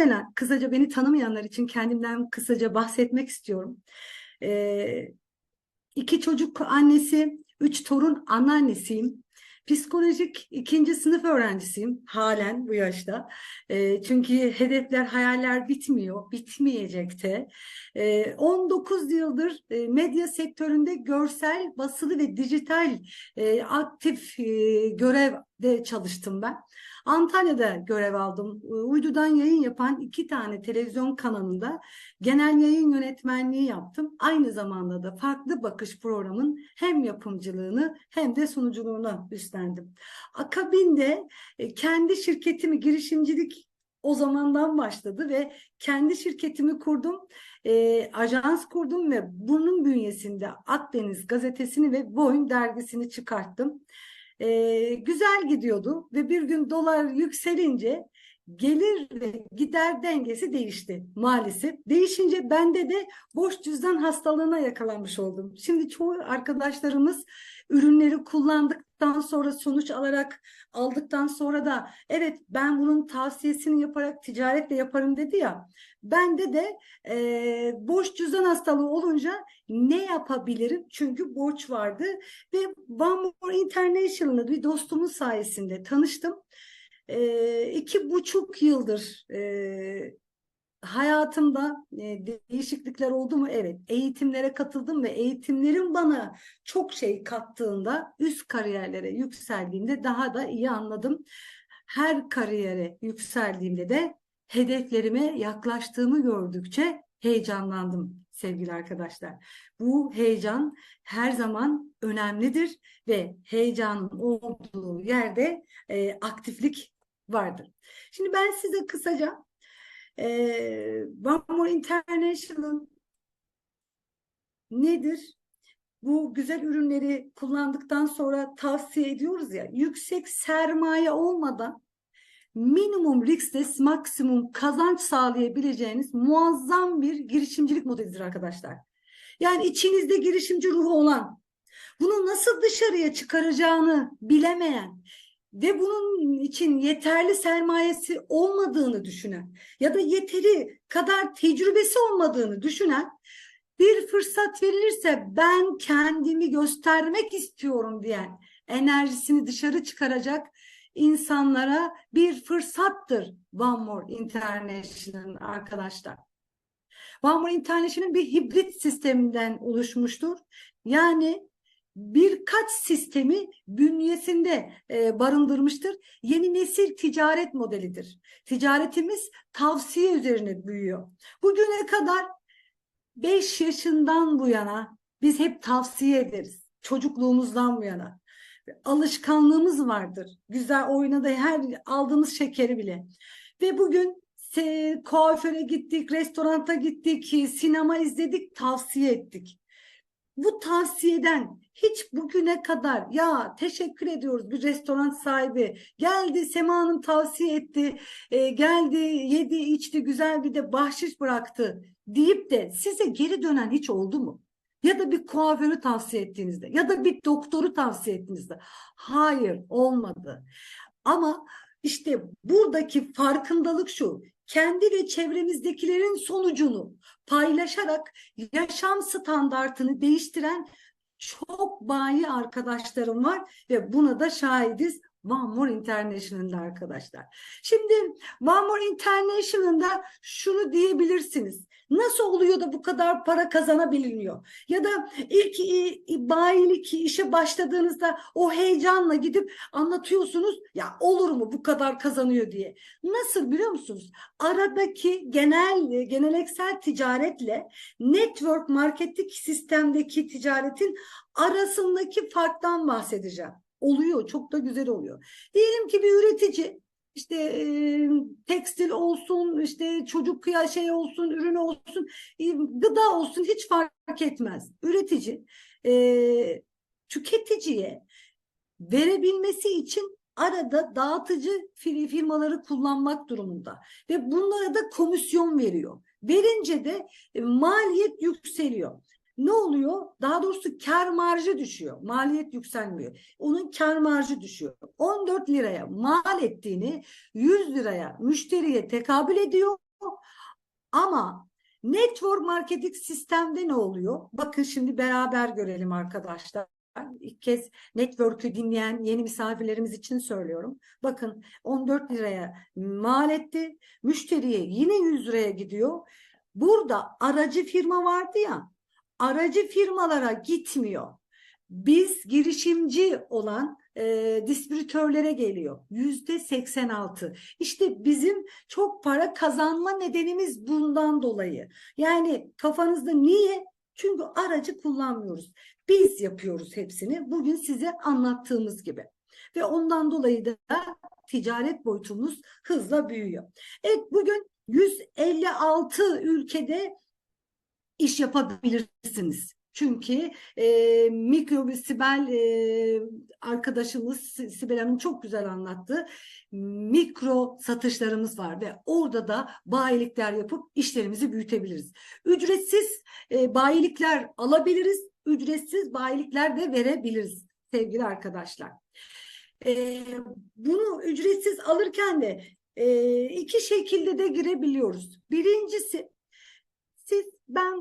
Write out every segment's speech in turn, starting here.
müsaadenle kısaca beni tanımayanlar için kendimden kısaca bahsetmek istiyorum. Ee, iki çocuk annesi, üç torun anneannesiyim. Psikolojik ikinci sınıf öğrencisiyim halen bu yaşta. Ee, çünkü hedefler, hayaller bitmiyor, bitmeyecek de. Ee, 19 yıldır e, medya sektöründe görsel, basılı ve dijital e, aktif e, görevde çalıştım ben. Antalya'da görev aldım. Ee, Uydudan yayın yapan iki tane televizyon kanalında genel yayın yönetmenliği yaptım. Aynı zamanda da farklı bakış programın hem yapımcılığını hem de sunuculuğunu üstlendim. Akabinde e, kendi şirketimi girişimcilik o zamandan başladı ve kendi şirketimi kurdum. E, ajans kurdum ve bunun bünyesinde Akdeniz gazetesini ve Boyun dergisini çıkarttım e, güzel gidiyordu ve bir gün dolar yükselince gelir ve gider dengesi değişti maalesef. Değişince bende de boş cüzdan hastalığına yakalanmış oldum. Şimdi çoğu arkadaşlarımız ürünleri kullandıktan sonra sonuç alarak aldıktan sonra da evet ben bunun tavsiyesini yaparak ticaretle yaparım dedi ya. Bende de e, boş cüzdan hastalığı olunca ne yapabilirim? Çünkü borç vardı ve One More International'la bir dostumun sayesinde tanıştım. E, iki buçuk yıldır e, hayatımda e, değişiklikler oldu mu? Evet. Eğitimlere katıldım ve eğitimlerin bana çok şey kattığında üst kariyerlere yükseldiğimde daha da iyi anladım. Her kariyere yükseldiğimde de hedeflerime yaklaştığımı gördükçe heyecanlandım sevgili arkadaşlar. Bu heyecan her zaman önemlidir ve heyecanın olduğu yerde e, aktiflik vardır. Şimdi ben size kısaca e, One More International nedir? Bu güzel ürünleri kullandıktan sonra tavsiye ediyoruz ya yüksek sermaye olmadan minimum riskle maksimum kazanç sağlayabileceğiniz muazzam bir girişimcilik modelidir arkadaşlar. Yani içinizde girişimci ruhu olan, bunu nasıl dışarıya çıkaracağını bilemeyen ve bunun için yeterli sermayesi olmadığını düşünen ya da yeteri kadar tecrübesi olmadığını düşünen bir fırsat verilirse ben kendimi göstermek istiyorum diyen enerjisini dışarı çıkaracak insanlara bir fırsattır One More International arkadaşlar. One More International bir hibrit sisteminden oluşmuştur. Yani birkaç sistemi bünyesinde e, barındırmıştır. Yeni nesil ticaret modelidir. Ticaretimiz tavsiye üzerine büyüyor. Bugüne kadar 5 yaşından bu yana biz hep tavsiye ederiz. Çocukluğumuzdan bu yana. Alışkanlığımız vardır. Güzel oynadı her aldığımız şekeri bile. Ve bugün kuaföre gittik, restoranta gittik, sinema izledik, tavsiye ettik bu tavsiyeden hiç bugüne kadar ya teşekkür ediyoruz bir restoran sahibi geldi Sema tavsiye etti e, geldi yedi içti güzel bir de bahşiş bıraktı deyip de size geri dönen hiç oldu mu? Ya da bir kuaförü tavsiye ettiğinizde ya da bir doktoru tavsiye ettiğinizde hayır olmadı. Ama işte buradaki farkındalık şu kendi ve çevremizdekilerin sonucunu paylaşarak yaşam standartını değiştiren çok bayi arkadaşlarım var ve buna da şahidiz. One More arkadaşlar. Şimdi One More şunu diyebilirsiniz. Nasıl oluyor da bu kadar para kazanabiliyor? Ya da ilk bayilik işe başladığınızda o heyecanla gidip anlatıyorsunuz ya olur mu bu kadar kazanıyor diye. Nasıl biliyor musunuz? Aradaki genel geneleksel ticaretle network marketing sistemdeki ticaretin arasındaki farktan bahsedeceğim. Oluyor, çok da güzel oluyor. Diyelim ki bir üretici işte e, tekstil olsun, işte çocuk kıya şey olsun, ürün olsun, e, gıda olsun hiç fark etmez. Üretici e, tüketiciye verebilmesi için arada dağıtıcı firmaları kullanmak durumunda ve bunlara da komisyon veriyor. Verince de e, maliyet yükseliyor ne oluyor? Daha doğrusu kar marjı düşüyor. Maliyet yükselmiyor. Onun kar marjı düşüyor. 14 liraya mal ettiğini 100 liraya müşteriye tekabül ediyor Ama network marketing sistemde ne oluyor? Bakın şimdi beraber görelim arkadaşlar. İlk kez network'ü dinleyen yeni misafirlerimiz için söylüyorum. Bakın 14 liraya mal etti. Müşteriye yine 100 liraya gidiyor. Burada aracı firma vardı ya. Aracı firmalara gitmiyor. Biz girişimci olan e, distribütörlere geliyor. Yüzde 86. İşte bizim çok para kazanma nedenimiz bundan dolayı. Yani kafanızda niye? Çünkü aracı kullanmıyoruz. Biz yapıyoruz hepsini. Bugün size anlattığımız gibi. Ve ondan dolayı da ticaret boyutumuz hızla büyüyor. Evet bugün 156 ülkede iş yapabilirsiniz. Çünkü e, mikro ve Sibel e, arkadaşımız Sibel Hanım çok güzel anlattı. Mikro satışlarımız var ve orada da bayilikler yapıp işlerimizi büyütebiliriz. Ücretsiz e, bayilikler alabiliriz, ücretsiz bayilikler de verebiliriz sevgili arkadaşlar. E, bunu ücretsiz alırken de e, iki şekilde de girebiliyoruz. Birincisi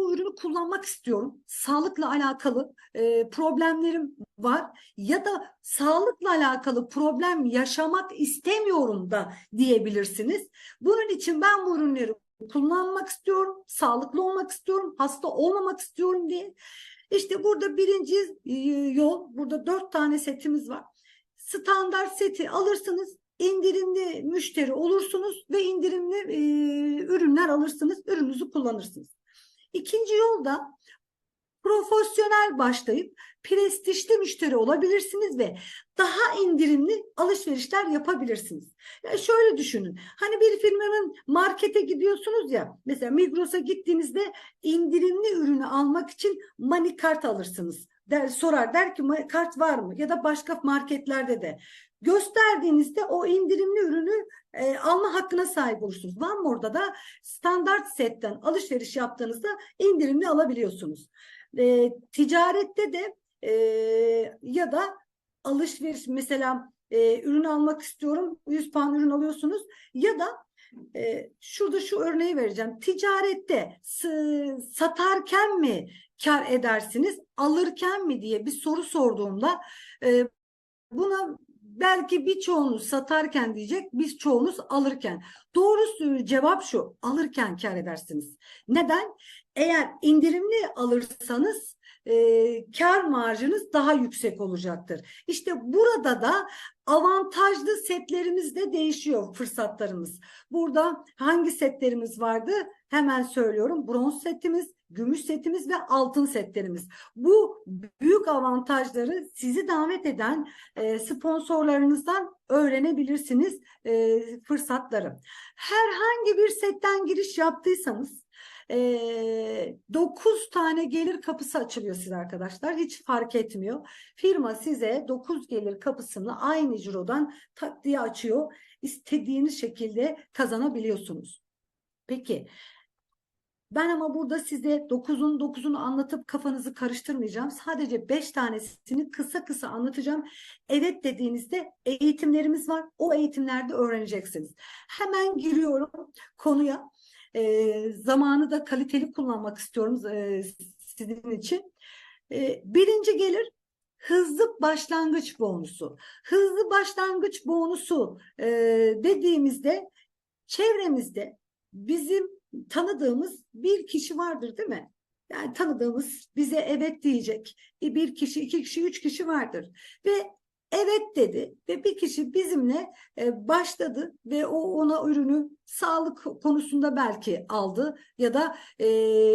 bu ürünü kullanmak istiyorum. Sağlıkla alakalı e, problemlerim var ya da sağlıkla alakalı problem yaşamak istemiyorum da diyebilirsiniz. Bunun için ben bu ürünleri kullanmak istiyorum, sağlıklı olmak istiyorum, hasta olmamak istiyorum diye. İşte burada birinci e, yol, burada dört tane setimiz var. Standart seti alırsınız, indirimli müşteri olursunuz ve indirimli e, ürünler alırsınız, ürününüzü kullanırsınız. İkinci yol da profesyonel başlayıp prestijli müşteri olabilirsiniz ve daha indirimli alışverişler yapabilirsiniz. Yani şöyle düşünün. Hani bir firmanın markete gidiyorsunuz ya. Mesela Migros'a gittiğinizde indirimli ürünü almak için money kart alırsınız. Der, sorar der ki kart var mı? Ya da başka marketlerde de. Gösterdiğinizde o indirimli ürünü e, alma hakkına sahip olursunuz. Var mı orada da standart setten alışveriş yaptığınızda indirimli alabiliyorsunuz. E, ticarette de e, ya da alışveriş mesela e, ürün almak istiyorum 100 puan ürün alıyorsunuz ya da e, şurada şu örneği vereceğim. Ticarette satarken mi kar edersiniz alırken mi diye bir soru sorduğumda e, buna belki birçoğunuz satarken diyecek, biz çoğunuz alırken. Doğrusu cevap şu, alırken kar edersiniz. Neden? Eğer indirimli alırsanız e, kar marjınız daha yüksek olacaktır. İşte burada da avantajlı setlerimiz de değişiyor fırsatlarımız. Burada hangi setlerimiz vardı? Hemen söylüyorum. Bronz setimiz, gümüş setimiz ve altın setlerimiz. Bu büyük avantajları sizi davet eden e, sponsorlarınızdan öğrenebilirsiniz e, fırsatları. Herhangi bir setten giriş yaptıysanız e, 9 tane gelir kapısı açılıyor size arkadaşlar. Hiç fark etmiyor. Firma size 9 gelir kapısını aynı cirodan tak diye açıyor. İstediğiniz şekilde kazanabiliyorsunuz. Peki ben ama burada size 9'un 9'unu anlatıp kafanızı karıştırmayacağım. Sadece 5 tanesini kısa kısa anlatacağım. Evet dediğinizde eğitimlerimiz var. O eğitimlerde öğreneceksiniz. Hemen giriyorum konuya. E, zamanı da kaliteli kullanmak istiyorum e, sizin için. E, birinci gelir hızlı başlangıç bonusu. Hızlı başlangıç bonusu e, dediğimizde çevremizde bizim tanıdığımız bir kişi vardır değil mi? Yani tanıdığımız bize evet diyecek bir kişi, iki kişi, üç kişi vardır. Ve evet dedi ve bir kişi bizimle e, başladı ve o ona ürünü sağlık konusunda belki aldı ya da e,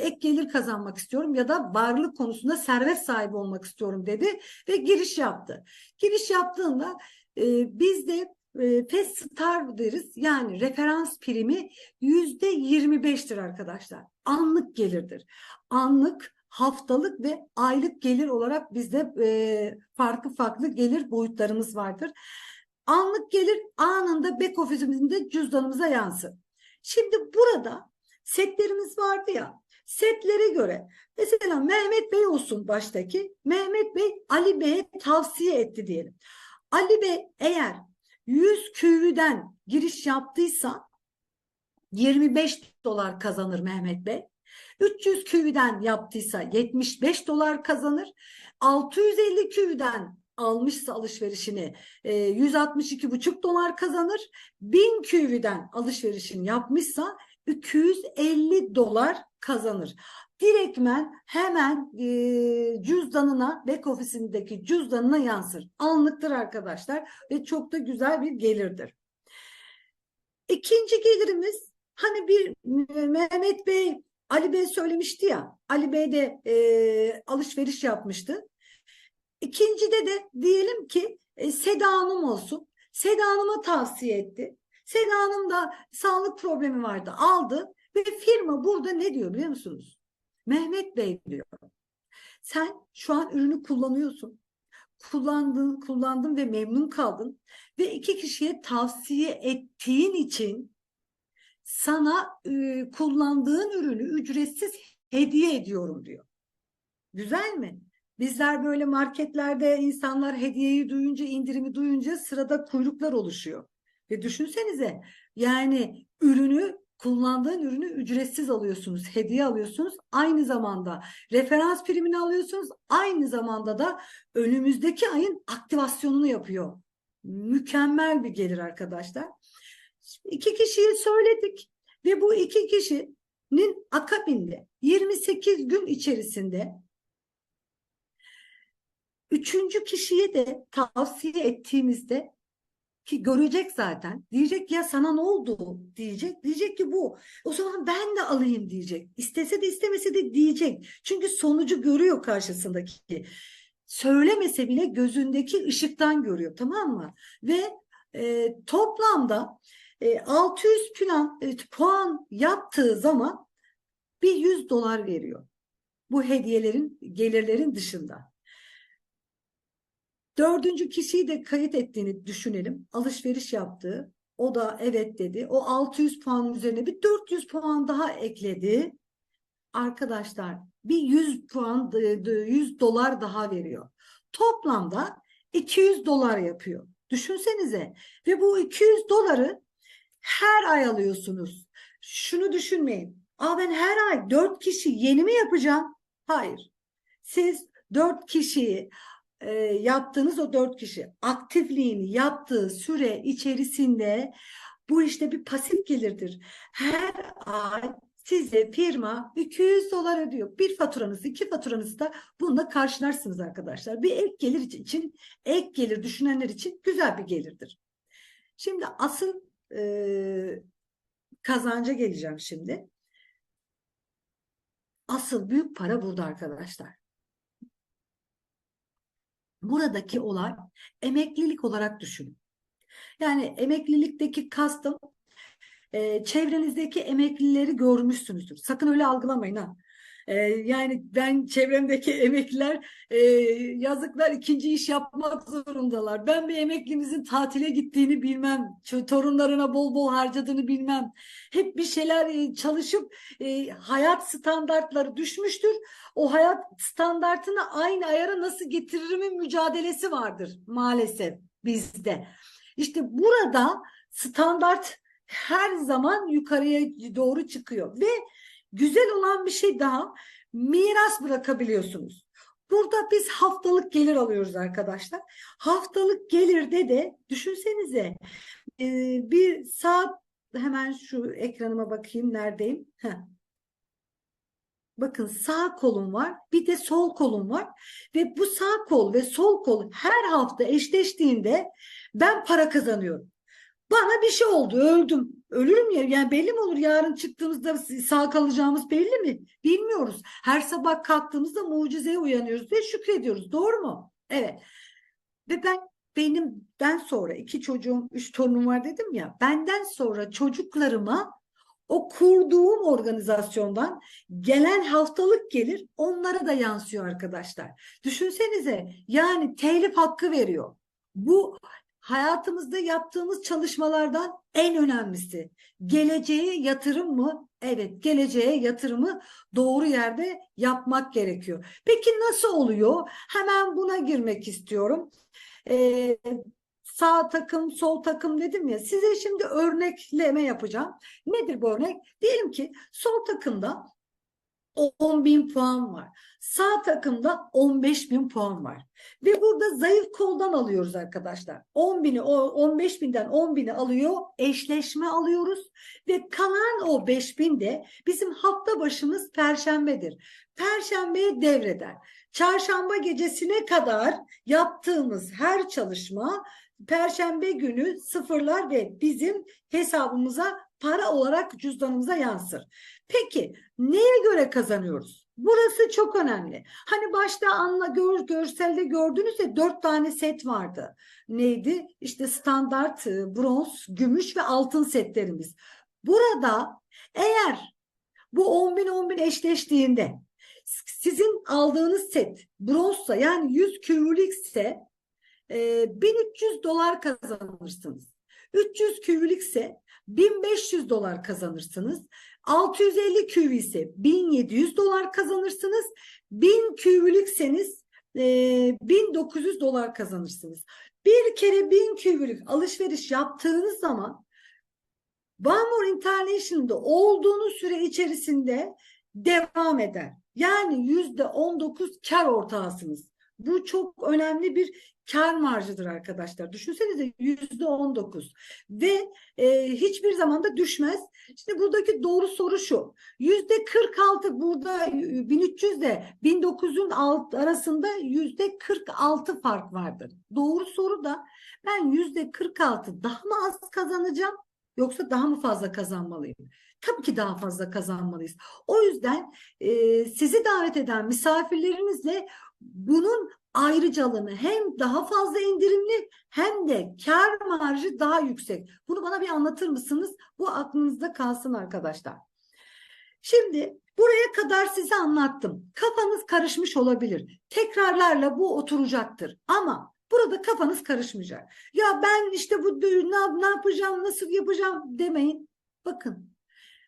ek gelir kazanmak istiyorum ya da varlık konusunda servet sahibi olmak istiyorum dedi ve giriş yaptı. Giriş yaptığında e, biz de e, fast star deriz. Yani referans primi yüzde 25'tir arkadaşlar. Anlık gelirdir. Anlık haftalık ve aylık gelir olarak bizde e, farklı farklı gelir boyutlarımız vardır. Anlık gelir anında back ofisimizde cüzdanımıza yansır. Şimdi burada setlerimiz vardı ya setlere göre mesela Mehmet Bey olsun baştaki Mehmet Bey Ali Bey'e tavsiye etti diyelim. Ali Bey eğer 100 küvüden giriş yaptıysa 25 dolar kazanır Mehmet Bey. 300 QV'den yaptıysa 75 dolar kazanır. 650 QV'den almışsa alışverişini e, 162,5 dolar kazanır. 1000 QV'den alışverişini yapmışsa 250 dolar kazanır. Direktmen hemen e, cüzdanına, back ofisindeki cüzdanına yansır. Anlıktır arkadaşlar ve çok da güzel bir gelirdir. İkinci gelirimiz hani bir Mehmet Bey, Ali Bey söylemişti ya, Ali Bey de e, alışveriş yapmıştı. İkincide de diyelim ki e, Seda Hanım olsun. Seda Hanım'a tavsiye etti. Seda Hanım da sağlık problemi vardı, aldı ve firma burada ne diyor biliyor musunuz? Mehmet Bey diyor. Sen şu an ürünü kullanıyorsun. Kullandın, kullandın ve memnun kaldın ve iki kişiye tavsiye ettiğin için sana e, kullandığın ürünü ücretsiz hediye ediyorum diyor. Güzel mi? Bizler böyle marketlerde insanlar hediyeyi duyunca, indirimi duyunca sırada kuyruklar oluşuyor. Ve düşünsenize yani ürünü kullandığın ürünü ücretsiz alıyorsunuz, hediye alıyorsunuz. Aynı zamanda referans primini alıyorsunuz. Aynı zamanda da önümüzdeki ayın aktivasyonunu yapıyor. Mükemmel bir gelir arkadaşlar. İki kişiyi söyledik ve bu iki kişinin akabinde 28 gün içerisinde üçüncü kişiye de tavsiye ettiğimizde ki görecek zaten. Diyecek ya sana ne oldu diyecek. Diyecek ki bu. O zaman ben de alayım diyecek. İstese de istemese de diyecek. Çünkü sonucu görüyor karşısındaki. Söylemese bile gözündeki ışıktan görüyor tamam mı? Ve e, toplamda e, 600 plan, e, puan yaptığı zaman bir 100 dolar veriyor. Bu hediyelerin, gelirlerin dışında. Dördüncü kişiyi de kayıt ettiğini düşünelim. Alışveriş yaptığı. O da evet dedi. O 600 puan üzerine bir 400 puan daha ekledi. Arkadaşlar bir 100 puan 100 dolar daha veriyor. Toplamda 200 dolar yapıyor. Düşünsenize. Ve bu 200 doları her ay alıyorsunuz. Şunu düşünmeyin. Aa ben her ay 4 kişi yeni mi yapacağım? Hayır. Siz 4 kişiyi e, yaptığınız o dört kişi aktifliğini yaptığı süre içerisinde bu işte bir pasif gelirdir. Her ay size firma 200 dolar ödüyor. Bir faturanızı, iki faturanızı da bununla karşılarsınız arkadaşlar. Bir ek gelir için, ek gelir düşünenler için güzel bir gelirdir. Şimdi asıl e, kazanca geleceğim şimdi. Asıl büyük para burada arkadaşlar. Buradaki olay emeklilik olarak düşünün. Yani emeklilikteki kastım e, çevrenizdeki emeklileri görmüşsünüzdür. Sakın öyle algılamayın ha. Ee, yani ben çevremdeki emekliler e, yazıklar ikinci iş yapmak zorundalar. Ben bir emeklimizin tatile gittiğini bilmem, torunlarına bol bol harcadığını bilmem. Hep bir şeyler e, çalışıp e, hayat standartları düşmüştür. O hayat standartını aynı ayara nasıl getiririmin mücadelesi vardır maalesef bizde. İşte burada standart her zaman yukarıya doğru çıkıyor ve Güzel olan bir şey daha miras bırakabiliyorsunuz. Burada biz haftalık gelir alıyoruz arkadaşlar. Haftalık gelirde de düşünsenize bir saat hemen şu ekranıma bakayım neredeyim. Heh. Bakın sağ kolum var bir de sol kolum var ve bu sağ kol ve sol kol her hafta eşleştiğinde ben para kazanıyorum. Bana bir şey oldu öldüm. Ölürüm ya yani belli mi olur yarın çıktığımızda sağ kalacağımız belli mi? Bilmiyoruz. Her sabah kalktığımızda mucizeye uyanıyoruz ve şükrediyoruz. Doğru mu? Evet. Ve ben benim ben sonra iki çocuğum, üç torunum var dedim ya. Benden sonra çocuklarıma o kurduğum organizasyondan gelen haftalık gelir onlara da yansıyor arkadaşlar. Düşünsenize yani telif hakkı veriyor. Bu hayatımızda yaptığımız çalışmalardan en önemlisi. Geleceğe yatırım mı? Evet, geleceğe yatırımı doğru yerde yapmak gerekiyor. Peki nasıl oluyor? Hemen buna girmek istiyorum. Ee, Sağ takım, sol takım dedim ya. Size şimdi örnekleme yapacağım. Nedir bu örnek? Diyelim ki sol takımda 10 bin puan var. Sağ takımda 15 bin puan var. Ve burada zayıf koldan alıyoruz arkadaşlar. 10 bini, o 15 binden 10 bini alıyor. Eşleşme alıyoruz. Ve kalan o 5 bin de bizim hafta başımız perşembedir. Perşembeye devreder. Çarşamba gecesine kadar yaptığımız her çalışma perşembe günü sıfırlar ve bizim hesabımıza para olarak cüzdanımıza yansır. Peki neye göre kazanıyoruz? Burası çok önemli. Hani başta anla gör, görselde gördünüz ya dört tane set vardı. Neydi? İşte standart, e, bronz, gümüş ve altın setlerimiz. Burada eğer bu 10 bin 10 bin eşleştiğinde sizin aldığınız set bronzsa yani 100 küvülük ise e, 1300 dolar kazanırsınız. 300 küvülük ise 1500 dolar kazanırsınız. 650 küvü ise 1700 dolar kazanırsınız. 1000 küvülükseniz e, 1900 dolar kazanırsınız. Bir kere 1000 küvülük alışveriş yaptığınız zaman One More International'da olduğunuz süre içerisinde devam eder. Yani yüzde 19 kar ortağısınız. Bu çok önemli bir kar marjıdır arkadaşlar. Düşünsenize yüzde 19 ve e, hiçbir zaman da düşmez. Şimdi buradaki doğru soru şu. Yüzde 46 burada 1300 ile 1900'ün alt arasında yüzde 46 fark vardır. Doğru soru da ben yüzde 46 daha mı az kazanacağım yoksa daha mı fazla kazanmalıyım? Tabii ki daha fazla kazanmalıyız. O yüzden e, sizi davet eden misafirlerinizle bunun ayrıcalığını hem daha fazla indirimli hem de kar marjı daha yüksek. Bunu bana bir anlatır mısınız? Bu aklınızda kalsın arkadaşlar. Şimdi buraya kadar size anlattım. Kafanız karışmış olabilir. Tekrarlarla bu oturacaktır. Ama burada kafanız karışmayacak. Ya ben işte bu ne, ne yapacağım, nasıl yapacağım demeyin. Bakın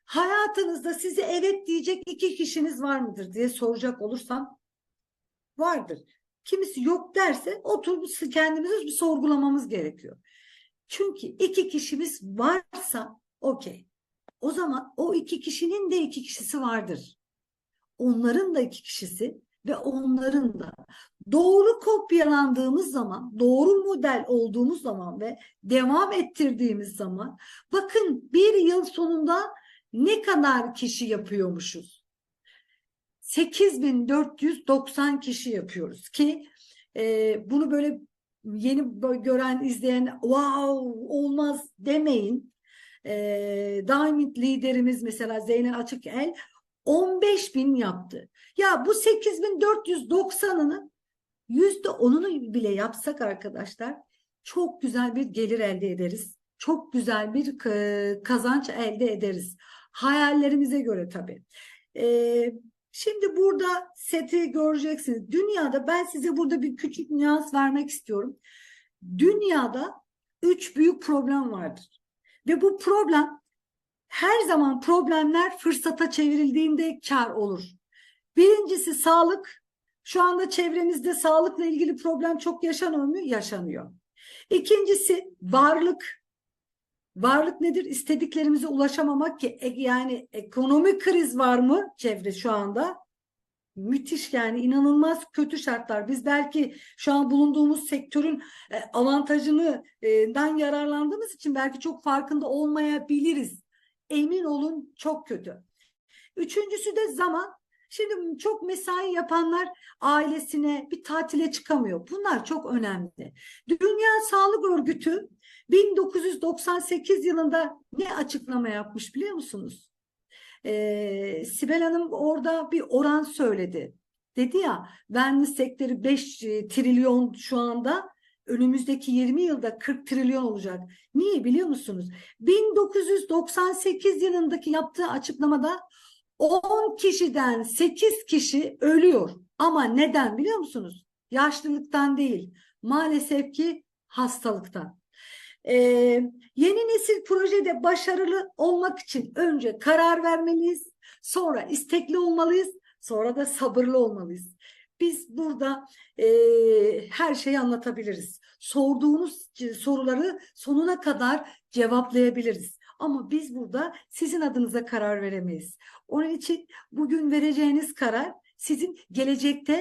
hayatınızda size evet diyecek iki kişiniz var mıdır diye soracak olursam vardır. Kimisi yok derse oturup kendimizi bir sorgulamamız gerekiyor. Çünkü iki kişimiz varsa okey. O zaman o iki kişinin de iki kişisi vardır. Onların da iki kişisi ve onların da doğru kopyalandığımız zaman, doğru model olduğumuz zaman ve devam ettirdiğimiz zaman bakın bir yıl sonunda ne kadar kişi yapıyormuşuz? 8490 kişi yapıyoruz ki e, bunu böyle yeni gören izleyen wow olmaz demeyin. E, Diamond liderimiz mesela Zeynep Açıkel 15 bin yaptı. Ya bu 8490'ını yüzde onunu bile yapsak arkadaşlar çok güzel bir gelir elde ederiz. Çok güzel bir kazanç elde ederiz. Hayallerimize göre tabii. Ee, şimdi burada seti göreceksiniz. Dünyada ben size burada bir küçük nüans vermek istiyorum. Dünyada üç büyük problem vardır. Ve bu problem her zaman problemler fırsata çevrildiğinde kar olur. Birincisi sağlık. Şu anda çevremizde sağlıkla ilgili problem çok yaşanıyor mu? Yaşanıyor. İkincisi varlık. Varlık nedir? İstediklerimize ulaşamamak ki e, yani ekonomik kriz var mı çevre şu anda? Müthiş yani inanılmaz kötü şartlar. Biz belki şu an bulunduğumuz sektörün e, avantajından yararlandığımız için belki çok farkında olmayabiliriz. Emin olun çok kötü. Üçüncüsü de zaman. Şimdi çok mesai yapanlar ailesine bir tatile çıkamıyor. Bunlar çok önemli. Dünya Sağlık Örgütü 1998 yılında ne açıklama yapmış biliyor musunuz? Ee, Sibel Hanım orada bir oran söyledi. Dedi ya wellness sektörü 5 e, trilyon şu anda önümüzdeki 20 yılda 40 trilyon olacak. Niye biliyor musunuz? 1998 yılındaki yaptığı açıklamada 10 kişiden 8 kişi ölüyor. Ama neden biliyor musunuz? Yaşlılıktan değil. Maalesef ki hastalıktan. Ee, yeni nesil projede başarılı olmak için önce karar vermeliyiz, sonra istekli olmalıyız, sonra da sabırlı olmalıyız. Biz burada e, her şeyi anlatabiliriz. sorduğunuz soruları sonuna kadar cevaplayabiliriz. Ama biz burada sizin adınıza karar veremeyiz. Onun için bugün vereceğiniz karar sizin gelecekte